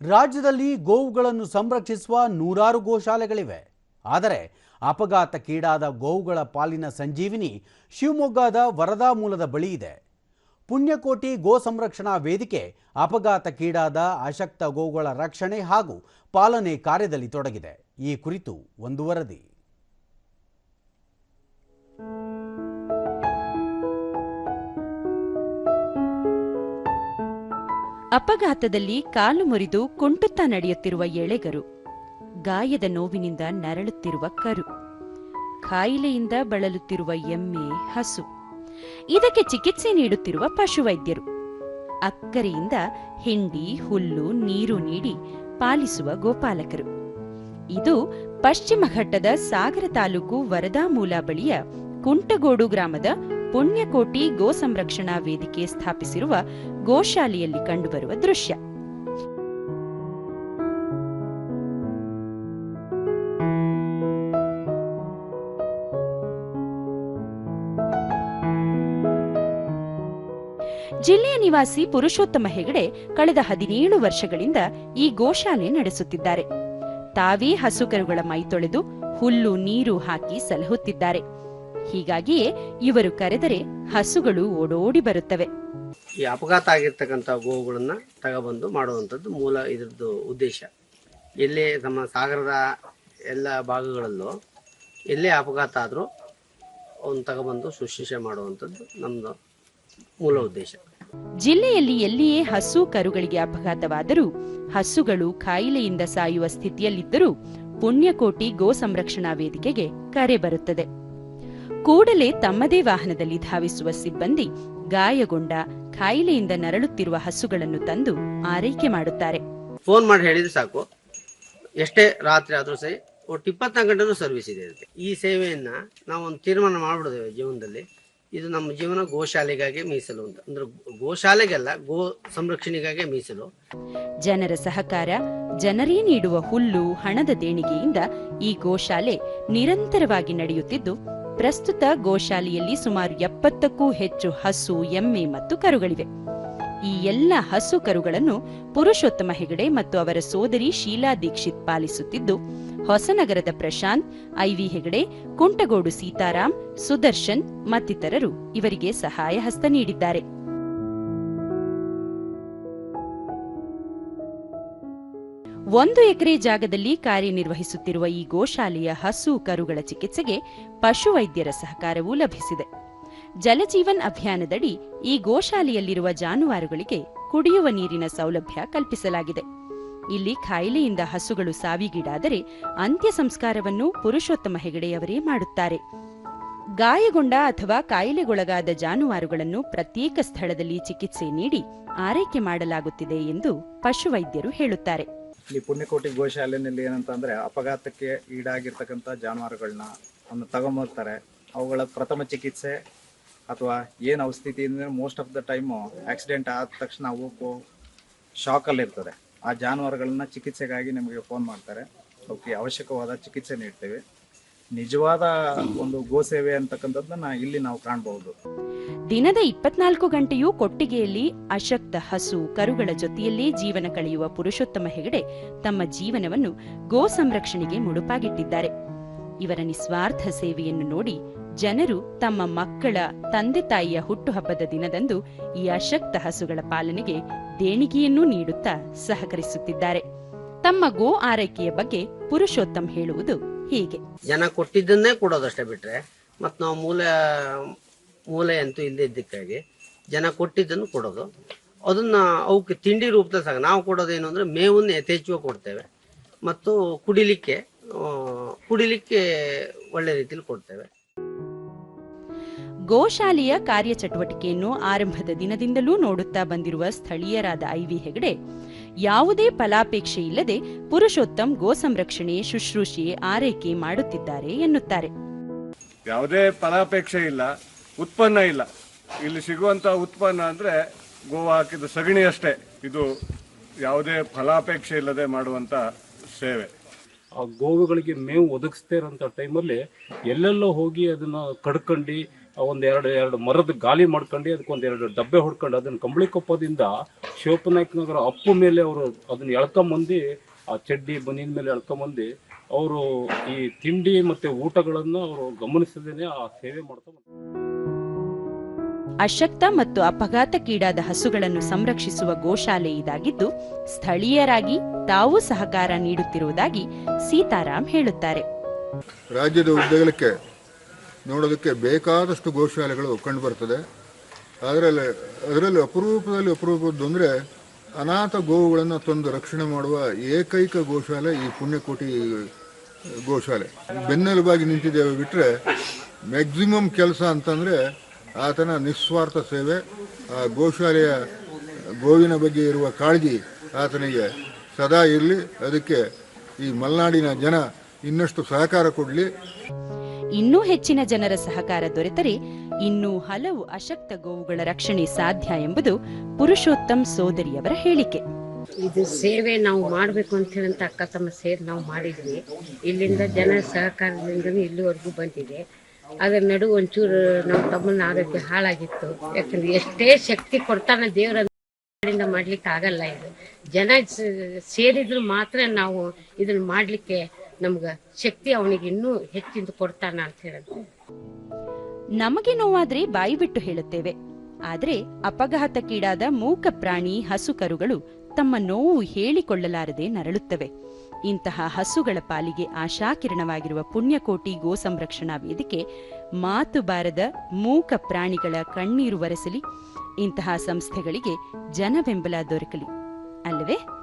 ರಾಜ್ಯದಲ್ಲಿ ಗೋವುಗಳನ್ನು ಸಂರಕ್ಷಿಸುವ ನೂರಾರು ಗೋಶಾಲೆಗಳಿವೆ. ಆದರೆ ಅಪಘಾತಕ್ಕೀಡಾದ ಗೋವುಗಳ ಪಾಲಿನ ಸಂಜೀವಿನಿ ಶಿವಮೊಗ್ಗದ ವರದಾ ಮೂಲದ ಬಳಿ ಇದೆ. ಪುಣ್ಯಕೋಟಿ ಗೋ ಸಂರಕ್ಷಣಾ ವೇದಿಕೆ ಅಪಘಾತಕ್ಕೀಡಾದ ಅಶಕ್ತ ಗೋವುಗಳ ರಕ್ಷಣೆ ಹಾಗೂ ಪಾಲನೆ ಕಾರ್ಯದಲ್ಲಿ ತೊಡಗಿದೆ. ಈ ಕುರಿತು ಒಂದು ವರದಿ. ಅಪಘಾತದಲ್ಲಿ ಕಾಲು ಮುರಿದು ಕುಂಟುತ್ತಾ ನಡೆಯುತ್ತಿರುವ ಎಳೆಗರು ಗಾಯದ ನೋವಿನಿಂದ ನರಳುತ್ತಿರುವ ಕರು ಕಾಯಿಲೆಯಿಂದ ಬಳಲುತ್ತಿರುವ ಎಮ್ಮೆ, ಹಸು, ಇದಕ್ಕೆ ಚಿಕಿತ್ಸೆ ನೀಡುತ್ತಿರುವ ಪಶುವೈದ್ಯರು. ಅಕ್ಕರೆಯಿಂದ ಹಿಂಡಿ, ಹುಲ್ಲು, ನೀರು ನೀಡಿ ಪಾಲಿಸುವ ಗೋಪಾಲಕರು. ಇದು ಪಶ್ಚಿಮ ಘಟ್ಟದ ಸಾಗರ ತಾಲೂಕು ವರದಾಮೂಲ ಬಳಿಯ ಕುಂಟಗೋಡು ಗ್ರಾಮದ ಪುಣ್ಯಕೋಟಿ ಗೋ ಸಂರಕ್ಷಣಾ ವೇದಿಕೆ ಸ್ಥಾಪಿಸಿರುವ ಗೋಶಾಲೆಯಲ್ಲಿ ಕಂಡುಬರುವ ದೃಶ್ಯ. ಜಿಲ್ಲೆಯ ನಿವಾಸಿ ಪುರುಷೋತ್ತಮ ಹೆಗಡೆ ಕಳೆದ ಹದಿನೇಳು ವರ್ಷಗಳಿಂದ ಈ ಗೋಶಾಲೆ ನಡೆಸುತ್ತಿದ್ದಾರೆ. ತಾವೇ ಹಸುಕರುಗಳ ಮೈ ತೊಳೆದು ಹುಲ್ಲು, ನೀರು ಹಾಕಿ ಸಲಹುತ್ತಿದ್ದಾರೆ. ಹೀಗಾಗಿಯೇ ಇವರು ಕರೆದರೆ ಹಸುಗಳು ಓಡೋಡಿ ಬರುತ್ತವೆ. ಈ ಅಪಘಾತ ಆಗಿರ್ತಕ್ಕಂಥ ಗೋವುಗಳನ್ನ ತಗಬಂದು ಮಾಡುವಂಥದ್ದು ಮೂಲ ಇದ್ರದ್ದು ಉದ್ದೇಶ. ಎಲ್ಲೇ ನಮ್ಮ ಸಾಗರದ ಎಲ್ಲ ಭಾಗಗಳಲ್ಲೂ ಎಲ್ಲೇ ಅಪಘಾತ ಆದರೂ ಅವನ್ನ ತಗೊಬಂದು ಶುಶ್ರೂಷೆ ಮಾಡುವಂಥದ್ದು ನಮ್ಮದು ಮೂಲ ಉದ್ದೇಶ. ಜಿಲ್ಲೆಯಲ್ಲಿ ಎಲ್ಲಿಯೇ ಹಸು ಕರುಗಳಿಗೆ ಅಪಘಾತವಾದರೂ ಹಸುಗಳು ಕಾಯಿಲೆಯಿಂದ ಸಾಯುವ ಸ್ಥಿತಿಯಲ್ಲಿದ್ದರೂ ಪುಣ್ಯಕೋಟಿ ಗೋ ಸಂರಕ್ಷಣಾ ವೇದಿಕೆಗೆ ಕರೆ ಬರುತ್ತದೆ. ಕೂಡಲೇ ತಮ್ಮದೇ ವಾಹನದಲ್ಲಿ ಧಾವಿಸುವ ಸಿಬ್ಬಂದಿ ಗಾಯಗೊಂಡ ಕಾಯಿಲೆಯಿಂದ ನರಳುತ್ತಿರುವ ಹಸುಗಳನ್ನು ತಂದು ಆರೈಕೆ ಮಾಡುತ್ತಾರೆ. ಫೋನ್ ಮಾಡಿ ಹೇಳಿದ್ರೆ ಸಾಕು. ಎಷ್ಟೇ ರಾತ್ರಿ ಆದರೂ ಸರಿ ಒಟ್ಟು ಇಪ್ಪತ್ನಾಲ್ಕು ಗಂಟೆನೂ ಸರ್ವಿಸ್ ಇದೆ ಇದಕ್ಕೆ ಈ ಸೇವೆಯನ್ನ ನಾವು ಒಂದು ತೀರ್ಮಾನ ಮಾಡ್ಬಿಡ್ತೇವೆ ಜೀವನದಲ್ಲಿ. ಇದು ನಮ್ಮ ಜೀವನ ಗೋಶಾಲೆಗಾಗಿ ಮೀಸಲು ಅಂತ. ಅಂದ್ರೆ ಗೋಶಾಲೆಗೆಲ್ಲ ಗೋ ಸಂರಕ್ಷಣೆಗಾಗಿ ಮೀಸಲು. ಜನರ ಸಹಕಾರ ಜನರೇ ನೀಡುವ ಹುಲ್ಲು ಹಣದ ದೇಣಿಗೆಯಿಂದ ಈ ಗೋಶಾಲೆ ನಿರಂತರವಾಗಿ ನಡೆಯುತ್ತಿದ್ದು ಪ್ರಸ್ತುತ ಗೋಶಾಲೆಯಲ್ಲಿ ಸುಮಾರು ಎಪ್ಪತ್ತಕ್ಕೂ ಹೆಚ್ಚು ಹಸು, ಎಮ್ಮೆ ಮತ್ತು ಕರುಗಳಿವೆ. ಈ ಎಲ್ಲ ಹಸು ಕರುಗಳನ್ನು ಪುರುಷೋತ್ತಮ ಹೆಗಡೆ ಮತ್ತು ಅವರ ಸೋದರಿ ಶೀಲಾ ದೀಕ್ಷಿತ್ ಪಾಲಿಸುತ್ತಿದ್ದು, ಹೊಸನಗರದ ಪ್ರಶಾಂತ್, ಐವಿ ಹೆಗಡೆ, ಕುಂಟಗೋಡು ಸೀತಾರಾಮ್, ಸುದರ್ಶನ್ ಮತ್ತಿತರರು ಇವರಿಗೆ ಸಹಾಯ ಹಸ್ತ ನೀಡಿದ್ದಾರೆ. ಒಂದು ಎಕರೆ ಜಾಗದಲ್ಲಿ ಕಾರ್ಯನಿರ್ವಹಿಸುತ್ತಿರುವ ಈ ಗೋಶಾಲೆಯ ಹಸು ಕರುಗಳ ಚಿಕಿತ್ಸೆಗೆ ಪಶುವೈದ್ಯರ ಸಹಕಾರವೂ ಲಭಿಸಿದೆ. ಜಲಜೀವನ್ ಅಭಿಯಾನದಡಿ ಈ ಗೋಶಾಲೆಯಲ್ಲಿರುವ ಜಾನುವಾರುಗಳಿಗೆ ಕುಡಿಯುವ ನೀರಿನ ಸೌಲಭ್ಯ ಕಲ್ಪಿಸಲಾಗಿದೆ. ಇಲ್ಲಿ ಖಾಯಿಲೆಯಿಂದ ಹಸುಗಳು ಸಾವಿಗೀಡಾದರೆ ಅಂತ್ಯ ಸಂಸ್ಕಾರವನ್ನು ಪುರುಷೋತ್ತಮ ಹೆಗಡೆಯವರೇ ಮಾಡುತ್ತಾರೆ. ಗಾಯಗೊಂಡ ಅಥವಾ ಕಾಯಿಲೆಗೊಳಗಾದ ಜಾನುವಾರುಗಳನ್ನು ಪ್ರತ್ಯೇಕ ಸ್ಥಳದಲ್ಲಿ ಚಿಕಿತ್ಸೆ ನೀಡಿ ಆರೈಕೆ ಮಾಡಲಾಗುತ್ತಿದೆ ಎಂದು ಪಶುವೈದ್ಯರು ಹೇಳುತ್ತಾರೆ. ಇಲ್ಲಿ ಪುಣ್ಯಕೋಟಿ ಗೋಶಾಲೆಯಲ್ಲಿ ಏನಂತ ಅಂದ್ರೆ ಅಪಘಾತಕ್ಕೆ ಈಡಾಗಿರ್ತಕ್ಕಂಥ ಜಾನುವಾರುಗಳನ್ನ ಅನ್ನು ತಗೊಂಬರ್ತಾರೆ. ಅವುಗಳ ಪ್ರಥಮ ಚಿಕಿತ್ಸೆ ಅಥವಾ ಏನು ಅವಸ್ಥಿತಿ ಅಂದರೆ most of the time accident ಆದ ತಕ್ಷಣ ಅವು ಶಾಕಲ್ಲಿ ಇರ್ತದೆ. ಆ ಜಾನುವಾರುಗಳನ್ನ ಚಿಕಿತ್ಸೆಗಾಗಿ ನಮಗೆ ಫೋನ್ ಮಾಡ್ತಾರೆ. ಅವಕ್ಕೆ ಅವಶ್ಯಕವಾದ ಚಿಕಿತ್ಸೆ ನೀಡ್ತೇವೆ. ನಿಜವಾದ ಒಂದು ಗೋಸೇವೆ ಅಂತಕ್ಕಂಥದ್ದನ್ನ ಇಲ್ಲಿ ನಾವು ಕಾಣಬಹುದು. ದಿನದ ಇಪ್ಪತ್ನಾಲ್ಕು ಗಂಟೆಯೂ ಕೊಟ್ಟಿಗೆಯಲ್ಲಿ ಅಶಕ್ತ ಹಸು ಕರುಗಳ ಜೊತೆಯಲ್ಲೇ ಜೀವನ ಕಳೆಯುವ ಪುರುಷೋತ್ತಮ ಹೆಗಡೆ ತಮ್ಮ ಜೀವನವನ್ನು ಗೋ ಸಂರಕ್ಷಣೆಗೆ ಮುಡುಪಾಗಿಟ್ಟಿದ್ದಾರೆ. ಇವರ ನಿಸ್ವಾರ್ಥ ಸೇವೆಯನ್ನು ನೋಡಿ ಜನರು ತಮ್ಮ ಮಕ್ಕಳ, ತಂದೆ ತಾಯಿಯ ಹುಟ್ಟುಹಬ್ಬದ ದಿನದಂದು ಈ ಅಶಕ್ತ ಹಸುಗಳ ಪಾಲನೆಗೆ ದೇಣಿಗೆಯನ್ನೂ ನೀಡುತ್ತಾ ಸಹಕರಿಸುತ್ತಿದ್ದಾರೆ. ತಮ್ಮ ಗೋ ಆರೈಕೆಯ ಬಗ್ಗೆ ಪುರುಷೋತ್ತಮ್ ಹೇಳುವುದು ಹೀಗೆ. ಜನ ಕೊಟ್ಟಿದ್ದನ್ನೇ ಕೊಡೋದಷ್ಟೇ ಬಿಟ್ರೆ ಮತ್ ನಾವು ಮೂಲ ಮೂಲೆ ಅಂತೂ ಇಲ್ಲದೆ ಇದ್ದಕ್ಕಾಗಿ ಜನ ಕೊಟ್ಟಿದ್ದನ್ನು ಕೊಡೋದು. ಅದನ್ನ ಅವಕ್ಕೆ ತಿಂಡಿ ರೂಪದಲ್ಲಿ ಸಾಕು ನಾವು ಕೊಡೋದೇನು ಅಂದ್ರೆ ಮೇವನ್ನು ಯಥೇಚ್ಛವಾಗಿ ಕೊಡ್ತೇವೆ. ಮತ್ತು ಕುಡಿಲಿಕ್ಕೆ ಕುಡಿಲಿಕ್ಕೆ ಒಳ್ಳೆ ರೀತಿಯಲ್ಲಿ ಕೊಡ್ತೇವೆ. ಗೋಶಾಲೆಯ ಕಾರ್ಯಚಟುವಟಿಕೆಯನ್ನು ಆರಂಭದ ದಿನದಿಂದಲೂ ನೋಡುತ್ತಾ ಬಂದಿರುವ ಸ್ಥಳೀಯರಾದ ಐವಿ ಹೆಗಡೆ ಯಾವುದೇ ಫಲಾಪೇಕ್ಷೆ ಇಲ್ಲದೆ ಪುರುಷೋತ್ತಮ್ ಗೋ ಸಂರಕ್ಷಣೆ ಶುಶ್ರೂಷೆ ಆರೈಕೆ ಮಾಡುತ್ತಿದ್ದಾರೆ ಎನ್ನುತ್ತಾರೆ. ಯಾವುದೇ ಫಲಾಪೇಕ್ಷೆ ಇಲ್ಲ ಉತ್ಪನ್ನ ಇಲ್ಲ. ಇಲ್ಲಿ ಸಿಗುವಂತ ಉತ್ಪನ್ನ ಅಂದ್ರೆ ಗೋವಾ ಹಾಕಿದ ಸಗಣಿ ಅಷ್ಟೇ. ಇದು ಯಾವುದೇ ಫಲಾಪೇಕ್ಷೆ ಇಲ್ಲದೆ ಮಾಡುವಂತ ಸೇವೆ. ಆ ಗೋವುಗಳಿಗೆ ಮೇವು ಒದಗಿಸ್ತಾ ಇರೋಂಥ ಟೈಮಲ್ಲಿ ಎಲ್ಲೆಲ್ಲೋ ಹೋಗಿ ಅದನ್ನ ಕಡ್ಕೊಂಡು ಒಂದ್ ಎರಡು ಎರಡು ಮರದ ಗಾಲಿ ಮಾಡ್ಕೊಂಡು ಅದಕ್ಕೆ ಒಂದ್ ಎರಡು ಡಬ್ಬೆ ಹೊಡ್ಕೊಂಡು ಅದನ್ನು ಕಂಬಳಿ ಕೊಪ್ಪದಿಂದ ಶಿವಪ್ಪನಾಯ್ಕ ನಗರ ಅಪ್ಪು ಮೇಲೆ ಅವರು ಅದನ್ನು ಎಳ್ಕೊಂಬಂದು ಆ ಚಡ್ಡಿ ಬನಿನ ಮೇಲೆ ಎಳ್ಕೊಂಬಂದು ಅವರು ಈ ತಿಂಡಿ ಮತ್ತೆ ಊಟಗಳನ್ನು ಅವರು ಗಮನಿಸದೇನೆ ಆ ಸೇವೆ ಮಾಡ್ತಾ ಬಂದ್ರು. ಅಶಕ್ತ ಮತ್ತು ಅಪಘಾತಕ್ಕೀಡಾದ ಹಸುಗಳನ್ನು ಸಂರಕ್ಷಿಸುವ ಗೋಶಾಲೆ ಇದಾಗಿದ್ದು ಸ್ಥಳೀಯರಾಗಿ ತಾವು ಸಹಕಾರ ನೀಡುತ್ತಿರುವುದಾಗಿ ಸೀತಾರಾಮ್ ಹೇಳುತ್ತಾರೆ ರಾಜ್ಯದ ಉದ್ದಗಲಕ್ಕೆ ನೋಡೋದಕ್ಕೆ ಬೇಕಾದಷ್ಟು ಗೋಶಾಲೆಗಳು ಕಂಡುಬರ್ತದೆ ಅದರಲ್ಲಿ ಅದರಲ್ಲಿ ಅಪರೂಪದಲ್ಲಿ ಅಪರೂಪದ್ದು ಅಂದರೆ ಅನಾಥ ಗೋವುಗಳನ್ನು ತಂದು ರಕ್ಷಣೆ ಮಾಡುವ ಏಕೈಕ ಗೋಶಾಲೆ ಈ ಪುಣ್ಯಕೋಟಿ ಗೋಶಾಲೆ. ಬೆನ್ನೆಲುಬಾಗಿ ನಿಂತಿದ್ದೇವೆ ಬಿಟ್ಟರೆ ಮ್ಯಾಕ್ಸಿಮಮ್ ಕೆಲಸ ಅಂತಂದರೆ ಆತನ ನಿಸ್ವಾರ್ಥ ಸೇವೆ, ಆ ಗೋಶಾಲೆಯ ಗೋವಿನ ಬಗ್ಗೆ ಇರುವ ಕಾಳಜಿ ಆತನಿಗೆ ಸದಾ ಇರಲಿ. ಅದಕ್ಕೆ ಈ ಮಲೆನಾಡಿನ ಜನ ಇನ್ನಷ್ಟು ಸಹಕಾರ ಕೊಡಲಿ. ಇನ್ನೂ ಹೆಚ್ಚಿನ ಜನರ ಸಹಕಾರ ದೊರೆತರೆ, ಇನ್ನೂ ಹಲವು ಅಶಕ್ತ ಗೋವುಗಳ ರಕ್ಷಣೆ ಸಾಧ್ಯ ಎಂಬುದು ಪುರುಷೋತ್ತಮ್ ಸೋದರಿಯವರ ಹೇಳಿಕೆ. ಇದು ಸೇವೆ ನಾವು ಮಾಡಬೇಕು ಅಂತ ಹೇಳಂತ ಅಕ್ಕ ತಮ್ಮ ಸೇರಿ ನಾವು ಮಾಡಿದ್ವಿ. ಇಲ್ಲಿಂದ ಜನ ಸಹಕಾರದಿಂದ ಇಲ್ಲಿವರೆಗೂ ಬಂದಿದೆ. ಅದರ ನಡು ಒಂಚೂರು ನಮ್ಮ ತಮ್ಮನ ಆರೋಗ್ಯ ಹಾಳಾಗಿತ್ತು. ಯಾಕಂದ್ರೆ ಎಷ್ಟೇ ಶಕ್ತಿ ಕೊಡ್ತಾನೆ ದೇವರ ಮಾಡ್ಲಿಕ್ಕೆ ಆಗಲ್ಲ ಇದು. ಜನ ಸೇರಿದ್ರು ಮಾತ್ರ ನಾವು ಇದನ್ನ ಮಾಡ್ಲಿಕ್ಕೆ ನಮ್ಗೆ ಶಕ್ತಿ ಅವನಿಗೆ ಇನ್ನೂ ಹೆಚ್ಚಿಂದು ಕೊಡ್ತಾನ ಅಂತ ಹೇಳಿದ್ರು ನಮಗೆ ನೋವಾದ್ರೆ ಬಾಯಿ ಬಿಟ್ಟು ಹೇಳುತ್ತೇವೆ. ಆದ್ರೆ ಅಪಘಾತಕ್ಕೀಡಾದ ಮೂಕ ಪ್ರಾಣಿ ಹಸು ಕರುಗಳು ತಮ್ಮ ನೋವು ಹೇಳಿಕೊಳ್ಳಲಾರದೆ ನರಳುತ್ತವೆ. ಇಂತಹ ಹಸುಗಳ ಪಾಲಿಗೆ ಆಶಾಕಿರಣವಾಗಿರುವ ಪುಣ್ಯಕೋಟಿ ಗೋ ಸಂರಕ್ಷಣಾ ವೇದಿಕೆ ಮಾತು ಬಾರದ ಮೂಕ ಪ್ರಾಣಿಗಳ ಕಣ್ಣೀರು ಒರೆಸಲಿ ಇಂತಹ ಸಂಸ್ಥೆಗಳಿಗೆ ಜನ ಬೆಂಬಲ ದೊರಕಲಿ. ಅಲ್ಲವೇ?